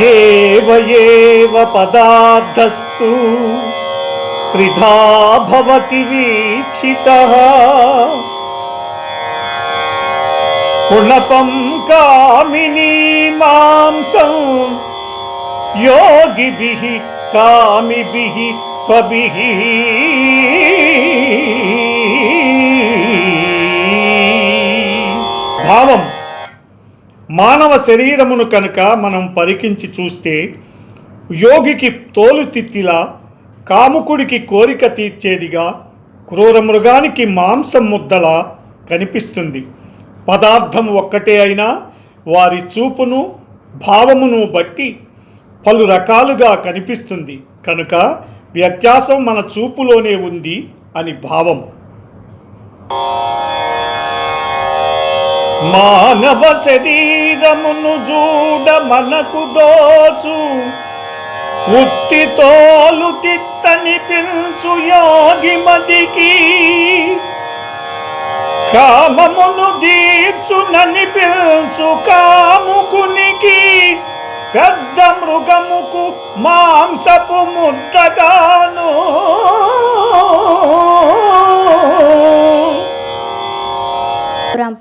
ఏవ ఏవ పదార్థస్తు త్రిధా భవతి వీక్షిత. పుణపం కామిని మాంసం యోగిభిః కామిభిః స్వభిః. భావం మానవ శరీరమును కనుక మనం పరికించి చూస్తే యోగికి తోలు తిత్తిలా కాముకుడికి కోరిక తీర్చేదిగా క్రూర మృగానికి మాంసం ముద్దలా కనిపిస్తుంది. పదార్థం ఒక్కటే అయినా వారి చూపును భావమును బట్టి పలు రకాలుగా కనిపిస్తుంది. కనుక వ్యత్యాసం మన చూపులోనే ఉంది అని భావం. మానవ శరీరమును చూడ మనకు దోచు. ఉత్తి తోలు తిత్తని యోగి మదికి. కామమును దీర్చునని కాముకునికి. పెద్ద మృగముకు మాంసపు ముద్దగాను